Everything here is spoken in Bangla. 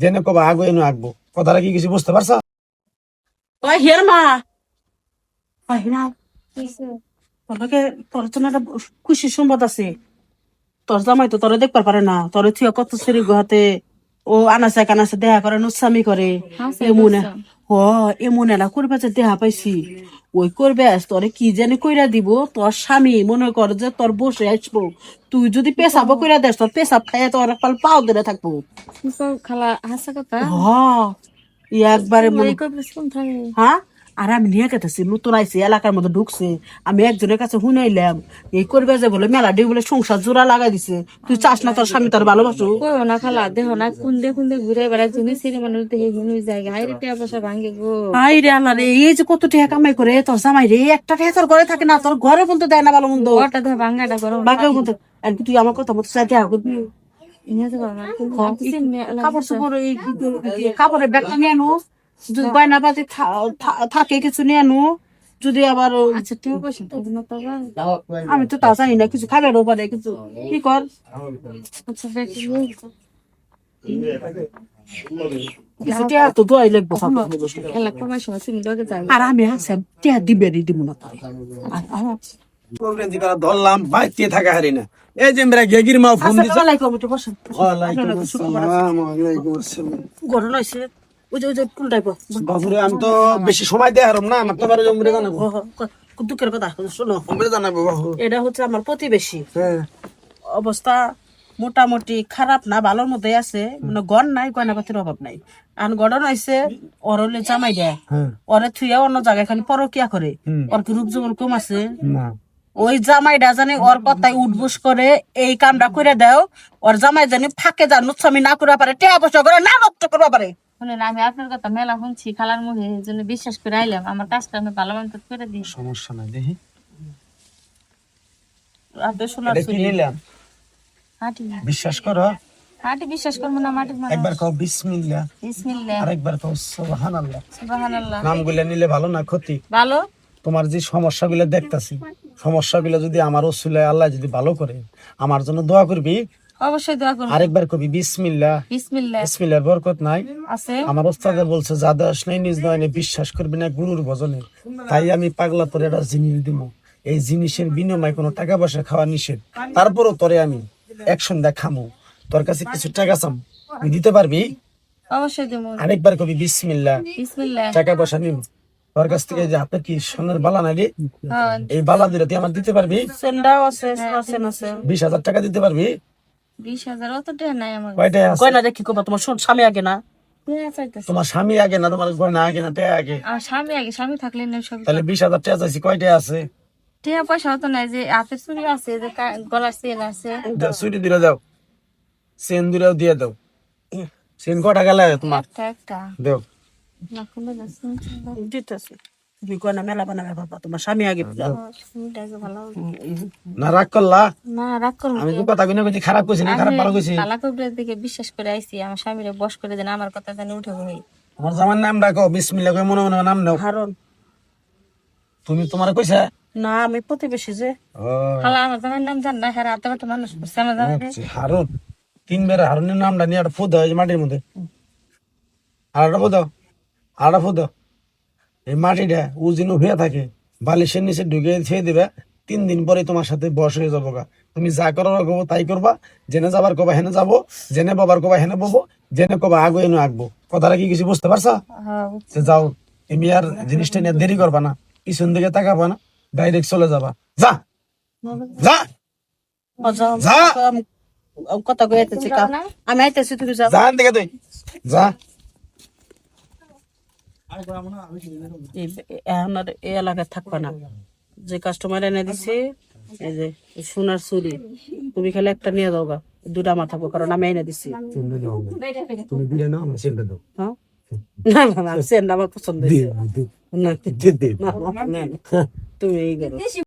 জেনে কবা আগো এনে আঁকবো কথাটা কি কিছু বুঝতে পারছ? ওই হের মা। হেরা তোর জন্য একটা খুশি সম্বাদ আছে। তোর জামাই তো তোরে দেখবার পারে না। তোর থিয়া কত সিঁড়ি গুহাতে ও আনাসে কানাসে দেহা করে নুসামি করে। এমনে হ এমন করবা যে দেহা পাইছি। ওই করবে তোরে কি জানি কইরা দিব তোর স্বামী মনে কর যে তোর বসে আসব তুই যদি পেশাবো কইরা দেস তোর পেশাব খাইয়া তোর পাল পাও ধরে থাকব। খালা হাসা কথা। হ একবারে মনে হ্যাঁ? আর আমি নিয়ে গেতেছি নতুন আইসি এলাকার মধ্যে ঢুকছে। আমি একজনের কাছে শুনাইলাম এই করবে যে বলে মেলা ডি বলে সংসার জোড়া লাগাই দিছে। তুই চাস না তোর স্বামী তোর ভালোবাসো? কই না খালা দেহ না কুন্দে কুন্দে ঘুরে বেড়ায় সিরি মানুষ দেখে জায়গা টিয়া পয়সা ভাঙ্গে গো। রে আল্লাহ রে এই যে কত টাকা কামাই করে তোর জামাই রে একটা টাকা তোর ঘরে থাকে না তোর ঘরে বলতে দেয় না ভালো মন্দ। ওটা দেহ ভাঙ্গাটা করো বলতে আর তুই আমার কথা মতো চাই করবি কাপড় চোপড় এই কাপড়ের ব্যাগটা নিয়ে আনো। যদি থা- থা- থাকে কিছু নিয়ে আনো যদি আবার আচ্ছা তো আমি তো তা জানি না কিছু খাবে পারে কিছু কি কর? আচ্ছা আর আমি টিয়া দিবে দিব না ধরলাম বাইতে থাকা হারি না। এই যে মেরা গেগির মা ফোন দিছে। আসসালামু আলাইকুম, একটু বসেন। ওয়ালাইকুম আসসালাম ওয়ালাইকুম আসসালাম। ঘটনা হয়েছে ওই যে ওই যে পুলটাই বাবুরে আমি তো বেশি সময় দেয় হারম না আমার তো বারে জমরে জানাব ও, ও, খুব দুঃখের কথা শোনো। জমরে জানাব বাবু। এটা হচ্ছে আমার প্রতিবেশী। হ্যাঁ। অবস্থা মোটামুটি খারাপ না ভালোর মধ্যে আছে। মানে গন নাই গয়না পাতির অভাব নাই। আর গড়ন হয়েছে ওর হলে জামাই দেয়। হ্যাঁ। ওরে থুইয়া অন্য জায়গায় খালি পরকিয়া করে। ওর কি রূপ জীবন কম আছে? ওই জামাইটা জানি ওর কথায় উঠবুস করে এই কামটা করে দাও ওর জামাই জানি ফাঁকে যা নুচ্ছামি না করে পারে টেয়া পয়সা করে না নষ্ট করবা পারে। শুনেন আমি আপনার কথা মেলা শুনছি খালার মুখে এই জন্য বিশ্বাস করে আইলাম। আমার কাজটা আমি ভালো মতো করে দিই। সমস্যা নাই দেখি। আপনি শোনার নিলাম? হাঁটি। বিশ্বাস করো। হাঁটি বিশ্বাস করব না মাটির মানুষ। একবার কও বিসমিল্লাহ। বিসমিল্লাহ। আরেকবার কও সুবহানাল্লাহ। সুবহানাল্লাহ। নামগুলা নিলে ভালো না ক্ষতি? ভালো? তোমার যে সমস্যাগুলো দেখতাছি। সমস্যাগুলো যদি আমার ওসিলায় আল্লাহ যদি ভালো করে আমার জন্য দোয়া করবি? অবশ্যই দোয়া করব। আরেকবার কবি বিসমিল্লাহ। বিসমিল্লাহ। বিসমিল্লাহর বরকত নাই। আছে। আমার ওস্তাদের বলছে যা নাই নিজ নয় বিশ্বাস করবি না গুরুর ভজনে। তাই আমি পাগলা তোর একটা জিনিস দিব এই জিনিসের বিনিময়ে কোনো টাকা পয়সা খাওয়া নিষেধ। তারপরও তোরে আমি একশন দেখামু। তোর কাছে কিছু টাকা চাম। তুই দিতে পারবি? অবশ্যই দেবো আরেকবার কবি বিসমিল্লাহ। বিসমিল্লাহ। টাকা পয়সা নিম। তোর কাছ থেকে যে হাতে কি সোনার বালা নাই রে হ্যাঁ। এই বালা দিলে তুই আমার দিতে পারবি? সেন্ডাও আছে আছে আছে। বিশ হাজার টাকা দিতে পারবি? বিশ হাজার অত টাকা নাই আমার কয়টাই আছে? গয়না দেখি কবা তোমার স্বামী আগে না? তোমার স্বামী আগে না তোমার গয়না আগে না টাকা আগে? স্বামী আগে স্বামী থাকলে না সব। তাহলে বিশ হাজার টাকা চাইছি কয়টাই আছে? টাকা পয়সা হতো না যে চুরি আছে যে গলার চেন আছে। দাও, দিলে দাও। সেন দিলেও দিয়ে দাও। সেন ক টাকা লাগে তোমার? একটা। দেও। দিতেছি তুমি গয়না মেলা বানাবে বাবা তোমার স্বামী আগে ভালো না রাগ করলা না রাগ করব আমি তো কথা কিনে কইছি খারাপ কইছি না খারাপ ভালো কইছি তালা কবরের দিকে বিশ্বাস করে আইছি আমার স্বামীরে বস করে দেন আমার কথা জানি উঠে বই আমার জামার নাম রাখো বিসমিল্লাহ কই মনে মনে নাম নাও হারন তুমি তোমার কইছা না আমি প্রতিবেশী যে খালা আমার নাম জান না মানুষ আমার হারুন তিনবার হারুনের নামটা নিয়ে একটা ফুদ হয় মাটির মধ্যে আর একটা ফুদ একটা ফুদ এই মাটিটা উজিন হয়ে থাকে বালিশের নিচে ঢুকে ছেড়ে দিবে তিন দিন পরে তোমার সাথে বস হয়ে যাব গা তুমি যা করার কবো তাই করবা জেনে যাবার কবা হেনে যাব জেনে বাবার কবা হেনে ববো জেনে কবা আগে এনে আঁকবো কথাটা কি কিছু বুঝতে পারছা হ্যাঁ যাও তুমি আর জিনিসটা নিয়ে দেরি করবা না পিছন দিকে তাকাবা না ডাইরেক্ট চলে যাবা যা যা যা। কথা কই আইতেছি কা আমি আইতেছি তুমি যা দিকে তুই যা এখন আর এই এলাকায় থাকবে না যে কাস্টমার এনে দিছে এই যে সোনার চুরি তুমি খালি একটা নিয়ে দাও গা দুটা আমার থাকব কারণ আমি এনে দিছি তুমি দাও হ্যাঁ না না আমার পছন্দ হয়েছে না, তুমি এই করো